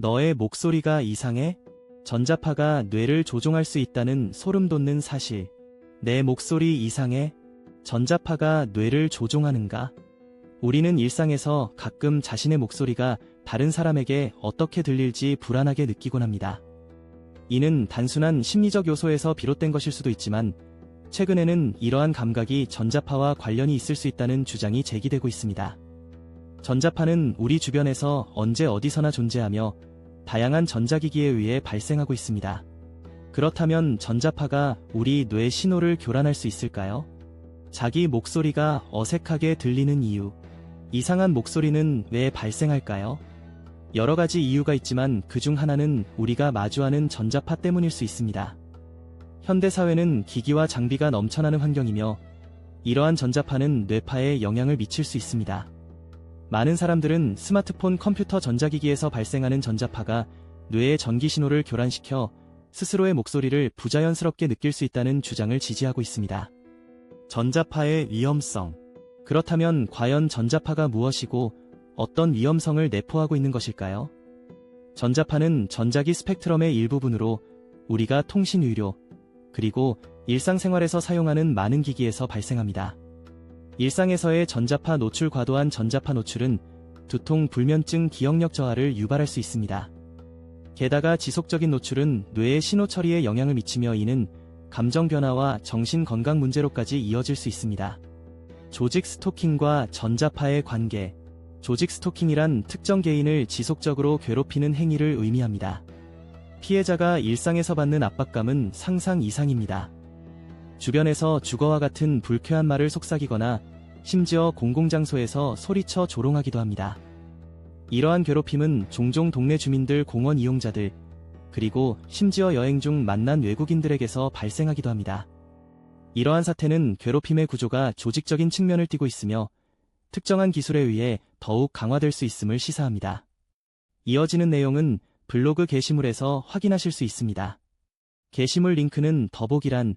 너의 목소리가 이상해? 전자파가 뇌를 조종할 수 있다는 소름 돋는 사실. 내 목소리 이상해? 전자파가 뇌를 조종하는가? 우리는 일상에서 가끔 자신의 목소리가 다른 사람에게 어떻게 들릴지 불안하게 느끼곤 합니다. 이는 단순한 심리적 요소에서 비롯된 것일 수도 있지만 최근에는 이러한 감각이 전자파와 관련이 있을 수 있다는 주장이 제기되고 있습니다. 전자파는 우리 주변에서 언제 어디서나 존재하며 다양한 전자기기에 의해 발생하고 있습니다. 그렇다면 전자파가 우리 뇌 신호를 교란할 수 있을까요? 자기 목소리가 어색하게 들리는 이유. 이상한 목소리는 왜 발생할까요? 여러 가지 이유가 있지만 그중 하나는 우리가 마주하는 전자파 때문일 수 있습니다. 현대사회는 기기와 장비가 넘쳐나는 환경이며 이러한 전자파는 뇌파에 영향을 미칠 수 있습니다. 많은 사람들은 스마트폰, 컴퓨터, 전자기기에서 발생하는 전자파가 뇌의 전기 신호를 교란시켜 스스로의 목소리를 부자연스럽게 느낄 수 있다는 주장을 지지하고 있습니다. 전자파의 위험성. 그렇다면 과연 전자파가 무엇이고 어떤 위험성을 내포하고 있는 것일까요? 전자파는 전자기 스펙트럼의 일부분으로 우리가 통신 의료, 그리고 일상생활에서 사용하는 많은 기기에서 발생합니다. 일상에서의 전자파 노출 과도한 전자파 노출은 두통, 불면증, 기억력 저하를 유발할 수 있습니다. 게다가 지속적인 노출은 뇌의 신호 처리에 영향을 미치며 이는 감정 변화와 정신 건강 문제로까지 이어질 수 있습니다. 조직 스토킹과 전자파의 관계. 조직 스토킹이란 특정 개인을 지속적으로 괴롭히는 행위를 의미합니다. 피해자가 일상에서 받는 압박감은 상상 이상입니다. 주변에서 주거와 같은 불쾌한 말을 속삭이거나 심지어 공공장소에서 소리쳐 조롱하기도 합니다. 이러한 괴롭힘은 종종 동네 주민들, 공원 이용자들, 그리고 심지어 여행 중 만난 외국인들에게서 발생하기도 합니다. 이러한 사태는 괴롭힘의 구조가 조직적인 측면을 띠고 있으며 특정한 기술에 의해 더욱 강화될 수 있음을 시사합니다. 이어지는 내용은 블로그 게시물에서 확인하실 수 있습니다. 게시물 링크는 더보기란